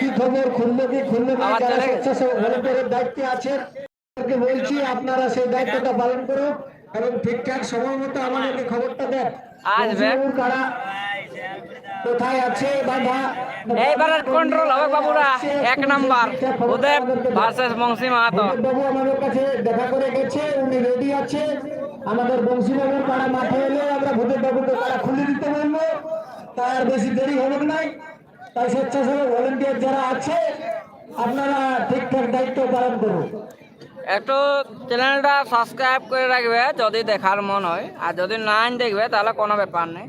কি খবর খুললো কি খুললো না আবার যারা চলে গেছে। স্বেচ্ছাসেবক ভলেন্টিয়ারের দায়িত্বে আছেন বলছি আপনারা সেই দায়িত্বটা পালন করুন এবং ঠিকঠাক সময় মতো আমাদেরকে খবরটা দেন। কারা কোথায় আছে বাধা এইবারের কন্ট্রোল হবে বাবুরা এক নাম্বার। উদয় ভার্সেস বংশী মাহাতো। বাবু আমাদের কাছে দেখা করে গেছে উনি রেডি আছে। আমাদের বংশীবাবুর পাড়া মাঠে এলে আমরা ভূদেব বাবুকে পাড়া খুলে দিতে বলব তার বেশি দেরি হবে নাই। তাই স্বেচ্ছাসেবক ভলেন্টিয়ার যারা আছে, আপনারা ঠিকঠাক দায়িত্ব পালন করুন। একটু চ্যানেলটা সাবস্ক্রাইব করে রাখবে, যদি দেখার মন হয়। আর যদি নাই দেখবে, তাহলে কোনো ব্যাপার নেই।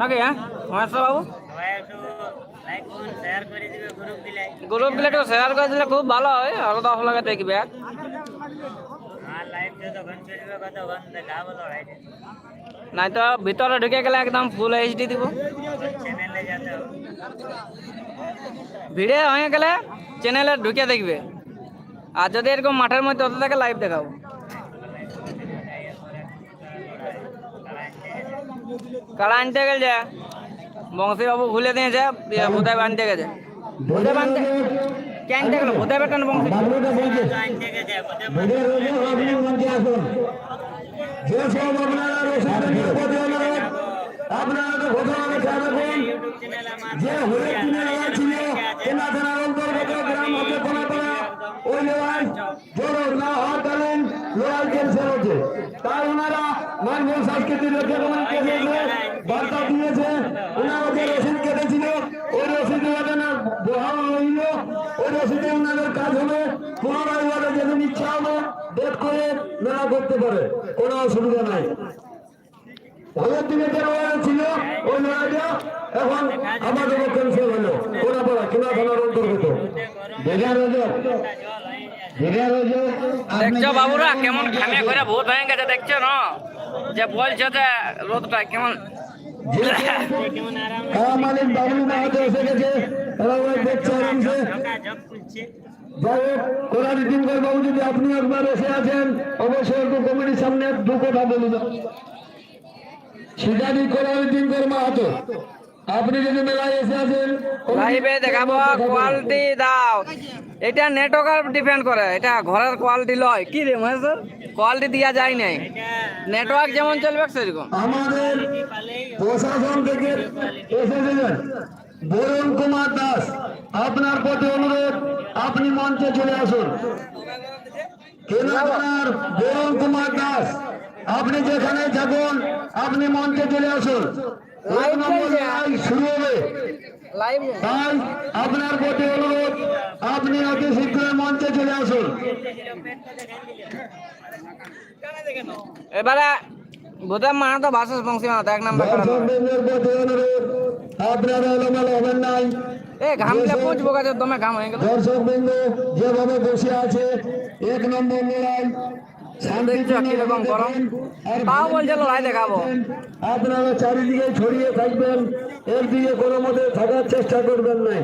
নাকি হ্যাঁ? বাবু? গ্রুপগুলো একটু শেয়ার করে দিলে খুব ভালো হয়, আর চলবে কতক্ষণ দেখাবো। নাই তো ভিতরে ঢুকে গেলে একদম ফুল এইচডি দিব। ভিড়ে হয়ে গেলে চ্যানেলে ঢুকে দেখবে আর যদি এরকম মাঠের মধ্যে হতে থাকে লাইভ দেখাবো কারা আনতে গেছে বংশী বাবু ভুলে দিয়েছে ভূতায় আনতে গেছে ভূতায় আনতে কে আনতে গেল ভূতায় বেটান বংশী বাবুটা বলছে লাইন থেকে যাব ভোটের রোজে আপনি মঞ্চে আসুন যেসব আপনারা রসিদের প্রতি অনুরোধ আপনারা তো ঘোষণা রাখুন ইউটিউব চ্যানেল আমার যে হয়ে কিনে নেওয়া ছিল কেনা থানার অন্তর্গত গ্রাম হতে পারা ওই লড়াই জোর না হওয়ার কারণ লড়াই ক্যান্সেল হচ্ছে তাই ওনারা মানব সংস্কৃতি রক্ষা করার কেন্দ্রে বার্তা দিয়েছে। ওনারা যে রসিদ কেটেছিল, ওই রসিদে বহাল হইল। ওই রসিদে ওনাদের কাজ হবে, পুনরায় ওরা যেদিন ইচ্ছা হবে ডেট করে মেলা করতে পারে। কোনো অসুবিধা নাই। আগের দিনে যে লড়াই ছিল, ওই লড়াইটা এখন আমাদের ক্যান্সেল হলো কোনাপাড়া কিনা থানার অন্তর্গত রোজক দেখছ বাবুরা কেমন ঘামে ঘরে ভূত হয়ে গেছে দেখছ না? যে বলছো যে রোদটা কেমন খাওয়া মালিক মাহাতো এসে গেছে। যাই হোক কোরআন বাবু যদি আপনি একবার এসে আছেন অবশ্যই একটু কমিটির সামনে দু কথা বলুন। সিদানি কোরআন টিঙ্কর মাহাতো আপনি যদি মেলায় এসে আছেন লাইভে দেখাবো কোয়ালিটি দাও। এটা নেটওয়ার্ক ডিপেন্ড করে এটা ঘরের কোয়ালিটি লয়। কি রে মহেশ্বর কোয়ালিটি দেওয়া যায় নাই। নেটওয়ার্ক যেমন চলবে সেরকম। আমাদের প্রশাসন থেকে এসেছিলেন বরুণ কুমার দাস। আপনার প্রতি অনুরোধ আপনি মঞ্চে চলে আসুন। কেনার বরুণ কুমার দাস? আপনি যেখানে থাকুন আপনি মঞ্চে চলে আসুন। এক নম্বর লড়াই শুরু হবে। লাইভ তাই আপনার প্রতি অনুরোধ আপনি অতি শীঘ্রই মঞ্চে চলে আসুন। এবারে ভূতাম মাহাতো ভার্সেস বংশী মাহাতো এক নাম্বার আপনারা এলোমেলো হবেন নাই। হয়ে দর্শক বিন্দু যেভাবে বসে আছে এক নম্বর লড়াই। দেখছ কীরকম গরম? তাও বলছে লড়াই দেখাবো। আপনারা চারিদিকে ছড়িয়ে থাকবেন একদিকে কোনো মতে থাকার চেষ্টা করবেন না।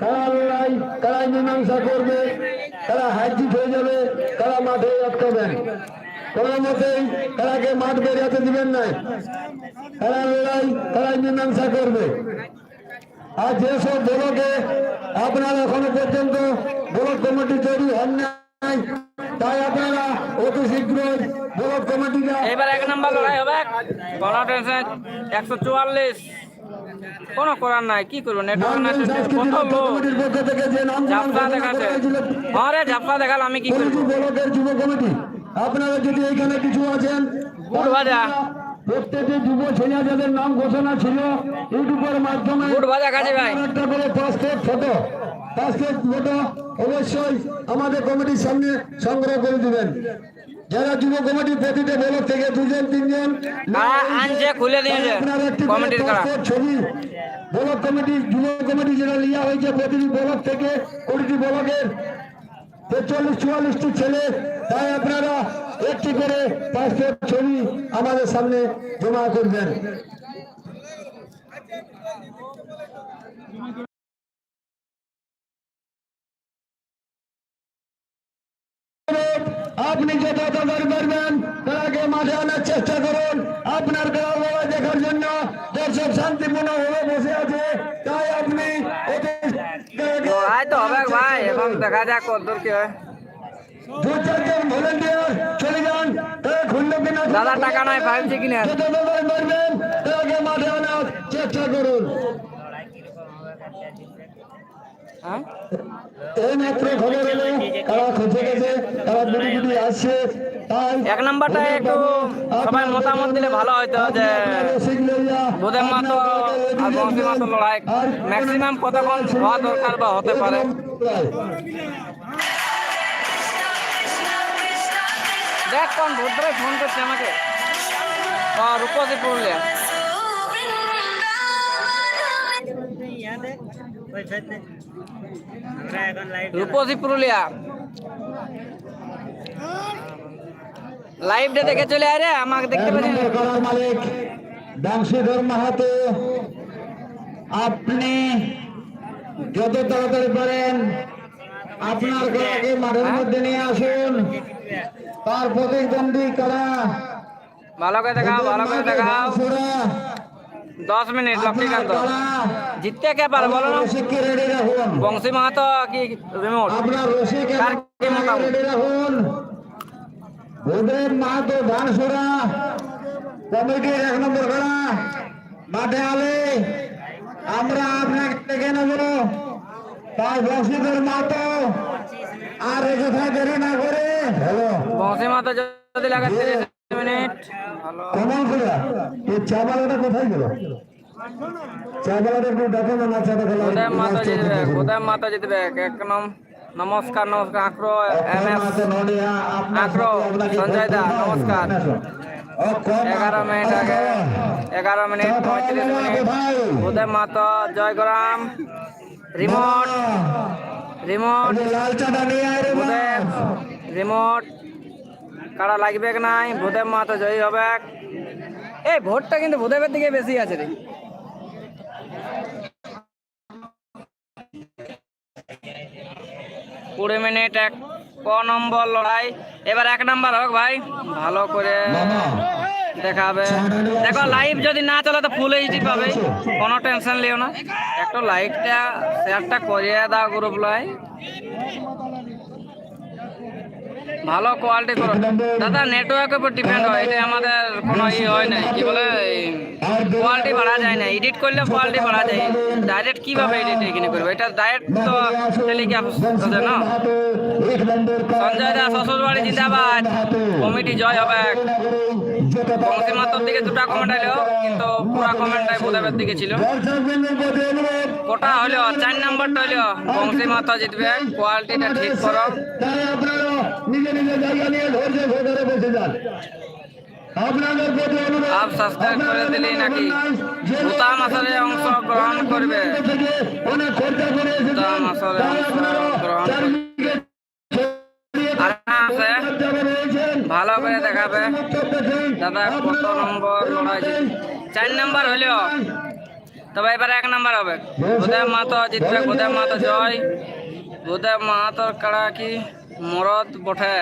কারা লড়াই কারা মীমাংসা করবে কারা হাইজিট হয়ে যাবে কারা মাঠে আটকাবেন। কোনো মতেই কারাকে মাঠ বেরিয়াতে দিবেন না। কারা লড়াই কারা মীমাংসা করবে। আর যেসব ব্লকে আপনারা এখনও পর্যন্ত ব্লক কমিটি তৈরি হন নাই তাই আপনারা অতি শীঘ্রই ব্লক কমিটিটা এবার এক নাম্বার লড়াই হবে। কোনো টেনশন একশো চুয়াল্লিশ। কোনো করার নাই কি করব? নেটওয়ার্ক না নারায়ণ সাংস্কৃতিক কত লোক কমিটির পক্ষ থেকে যে নাম ঝাপসা দেখাচ্ছে। হ্যাঁ রে ঝাপসা দেখাল আমি কি করব? ব্লকের যুব কমিটি আপনারা যদি এখানে কিছু আছেন। প্রত্যেকটি যুব ছেলে যাদের নাম ঘোষণা ছিল ইউটিউবের মাধ্যমে একটা করে পাসপোর্ট ফটো পাসপোর্ট ফটো অবশ্যই আমাদের কমিটির সামনে সংগ্রহ করে দিবেন। যারা যুব কমিটি প্রতিটা ব্লক থেকে দুজন তিনজন খুলে ছবি ব্লক কমিটি যুব কমিটি যেটা লিয়া হয়েছে প্রতিটি ব্লক থেকে কুড়িটি ব্লকের তেচল্লিশ চুয়াল্লিশটি ছেলে তাই আপনারা একটি করে পাসপোর্ট ছবি আমাদের সামনে জমা করবেন। আপনি যেটা তদার করবেন তারাকে মাঠে আনার চেষ্টা করুন। আপনার খেলাধুলা দেখার জন্য দর্শক শান্তিপূর্ণ হয়ে বসে আছে, তাই আপনি দেখা যাক কত কি হয়। দু চারজন ভলেন্টিয়ার চলে যান। তারা খুললো কিনা দাদা টাকা নাই কিনে তাকে মাঠে আনার চেষ্টা করুন। হ্যাঁ? এই মাত্র খবর এলো তারা খোঁজে গেছে তারা গুড়ি গুড়ি আসছে এক নাম্বারটা একটু সবাই মতামত দিলে ভালো হতো যে বোধের মাতো আর বংশী মাতো লড়াই ম্যাক্সিমাম কতক্ষণ হওয়া দরকার বা হতে পারে। দেখ কোন ভদ্রাই ফোন করছে আমাকে। রূপসে পড়লে রূপসী পুরুলিয়া। লাইভ দেখে চলে আয় রে আমাকে দেখতে পাচ্ছি মালিক বংশীধর মাহাতো আপনি যত তাড়াতাড়ি পারেন আপনার হ্যাঁ? গলাকে মাঠের মধ্যে নিয়ে আসুন। তার প্রতিদ্বন্দ্বী কারা। ভালো করে দেখাও ভালো করে দেখাও। দশ মিনিট লক্ষ্মীকান্ত জিততে কে পারে বলো বংশী মাহাতো কি রিমোট কার। কি মতামত? ভূদেব মাহাতো ধানসুরা কমিটির এক নম্বর খেলা মাঠে আলে। আমরা আপনাকে ডেকে নেব। তাই বংশীধর মাহাতো। আর দেরি না করে। হ্যালো। বংশী মাহাতো যদি লাগে তিরিশ মিনিট ভালো কমল করে? এই চা বালাটা কোথায় গেল? চা বালাটা একটু ডাকো না না চাটা খেলা গোদাম মাতা জিতবে গোদাম মাতা জিতবে এক নম নমস্কার নমস্কার আঁকড়ো এম এস। সঞ্জয় দা নমস্কার। এগারো মিনিট আগে এগারো মিনিট পঁয়ত্রিশ মিনিট। মাতা জয়গ্রাম রিমোট। রিমোট লাল চাটা নিয়ে আয় রে রিমোট। কারা লাগবে নাই? ভূদেব মাতা জয়ী হবে। এই ভোটটা কিন্তু ভূদেবের দিকে বেশি আছে রে। কুড়ি মিনিট এক ক নম্বর লড়াই। এবার এক নম্বর হোক ভাই। ভালো করে দেখাবে। দেখো লাইভ যদি না চলে তো ফুল এইচডি পাবে। কোনো টেনশন লিও না। একটু লাইকটা শেয়ারটা করিয়ে দাও গ্রুপ লাই ভালো কোয়ালিটি করো। দাদা নেটওয়ার্কের উপর ডিপেন্ড হয় এটা আমাদের কোনো ই হয় না কি বলে কোয়ালিটি বাড়া যায় না। এডিট করলে কোয়ালিটি বাড়া যায়। ডাইরেক্ট কীভাবে এডিট এখানে করবে? এটা ডাইরেক্ট তো আছে না? সঞ্জয় দাস শ্বশুরবাড়ি জিন্দাবাদ। কমিটি জয় হবে। বংশী মাতর দিকে দুটা কমেন্ট আইলো, কিন্তু পুরা কমেন্টটাই বোধের দিকে ছিল। কোটা হলো? চার নাম্বারটা হলো, বংশী মাতা জিতবে। কোয়ালিটিটা ঠিক করো। নিজে নিজে জায়গা নিয়ে ধৈর্য সহকারে বসে যান। আপনাদের প্রতি অনুরোধ আপ সাবস্ক্রাইব করে দিলেই নাকি ভূতা মাসের অংশগ্রহণ করবে। অনেক খরচা করে রয়েছেন। ভালো করে দেখাবে। দাদা কত নম্বর চার নাম্বার হলো তবে এবার এক নাম্বার হবে। ভূদেব মাতো জিতবে। ভূদেব মাতো জয়। ভূদেব মাহাতোর কাড়া কি? মরদ বটে।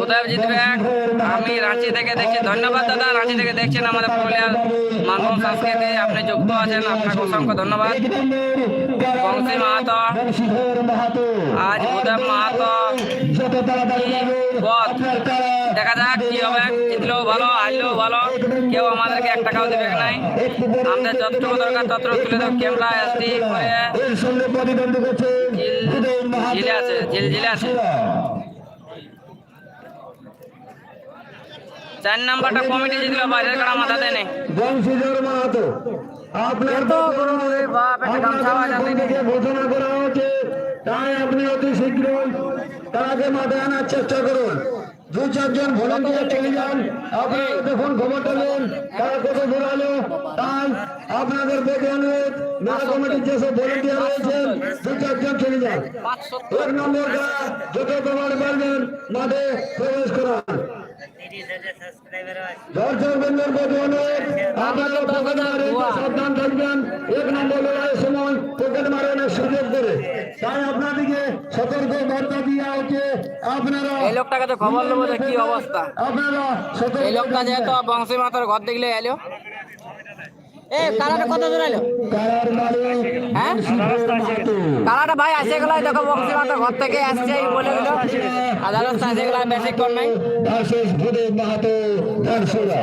কোথায় জিতবে আমি রাঁচি থেকে দেখছি। ধন্যবাদ দাদা, রাঁচি থেকে দেখছেন আমাদের পুরুলিয়ার মানব সংস্কৃতি আপনি যুক্ত আছেন আপনাকে অসংখ্য ধন্যবাদ বংশী মাহাতো আজ ভূদেব মাহাতো দেখা যাক কি হবে জিতলেও ভালো হারলেও ভালো কেউ আমাদেরকে এক টাকাও দেবে নাই আমাদের যতটুকু দরকার ততটুকু তুলে দেবো ক্যামেরা এসডি করে। জিলে আছে, জিলে আছে। চার নাম্বারটা কমিটি জিতলো বাইরের কাড়া মাথা দেয় নেই। বংশীধর মাহাতো আপনার এত বড় বাপ, একটা গামছা বাজাতে। ঘোষণা করা হয়েছে তাই আপনি অতি শীঘ্রই তাকে মাথায় আনার চেষ্টা করুন। দু চারজন ভলান্টিয়ার চলে যান আপনারা দেখুন খবরটা নেন তারা কত ঘোরালো তাই আপনাদের প্রতি অনুরোধ মেলা কমিটির যেসব ভলান্টিয়ার রয়েছেন দু চারজন চলে যান। এক নম্বর যত তোমার পারবেন মাঠে প্রবেশ করান আছে। দর্শক বন্ধুর অনুরোধ আপনারা পকেট মারে সাবধান থাকবেন। এক নম্বর লড়াইয়ের সময় পকেট মারানোর সুযোগ করে। তাই আপনাদেরকে সতর্ক বার্তা দেওয়া হচ্ছে আপনারা এই লোকটাকে তো খবর নেব যে কি অবস্থা। আপনারা সতর্ক এই লোকটা যেহেতু বংশী মাতার ঘর দেখলে এলো। এ কালাটা কত জোরাইলো হ্যাঁ? কালাটা ভাই আসে গেল দেখো বক্সি মাতা ঘর থেকে আসছে এই বলে গেল। আদালত আসে গেলাই বেশিক্ষণ নাই ভার্সেস ভূদেব মাহাতো ধানসুরা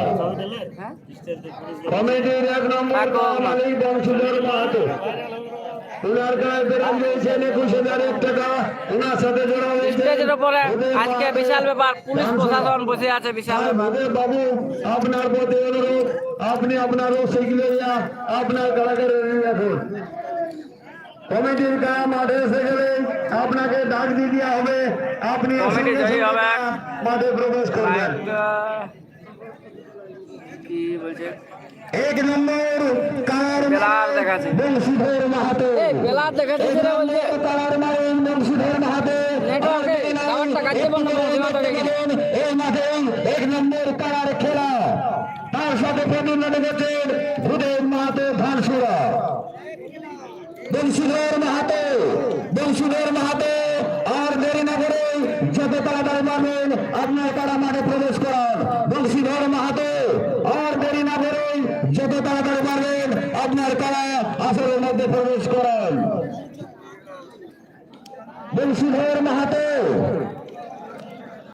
কমিটির এক নম্বর মালিক বংশধর মাহাতো। উনার গায়ে বেরাম দিয়েছেন একুশ হাজার এক টাকা। উনার সাথে জোড়া হয়েছে। স্টেজের উপরে ভূদেব আজকে বিশাল ব্যাপার পুলিশ প্রশাসন বসে আছে বিশাল ভূদেব বাবু আপনার প্রতি অনুরোধ আপনি আপনার রসিক আপনার কারাগারে রাখুন কমিটির গায়ে মাঠে এসে গেলে আপনাকে ডাক দিয়ে দেওয়া হবে। আপনি। মাঠে প্রবেশ করবেন। কি বলছে? এক নম্বর কারার বেলার দেখাচ্ছে। বংশীধর মাহাতো। বেলার দেখাচ্ছে যেটা বলছে। নম্বর কারার বংশীধর মাহাতো। নেটওয়ার্কে টাওয়ারটা কাটতে বন্ধ করে রেখে। এই মাঠে এক নম্বর কারার খেলা। তার সাথে প্রতিদ্বন্দ্বী করছেন ভূদেব মাহাতো ধানসুরা বংশীধর মাহাতো বংশীধর মাহাতো আর দেরি না করে যত তাড়াতাড়ি পারবেন আপনার কারা মাঠে প্রবেশ করান বংশীধর মাহাতো আর দেরি না করে যত তাড়াতাড়ি পারবেন আপনার কারা আসরের মধ্যে প্রবেশ করান বংশীধর মাহাতো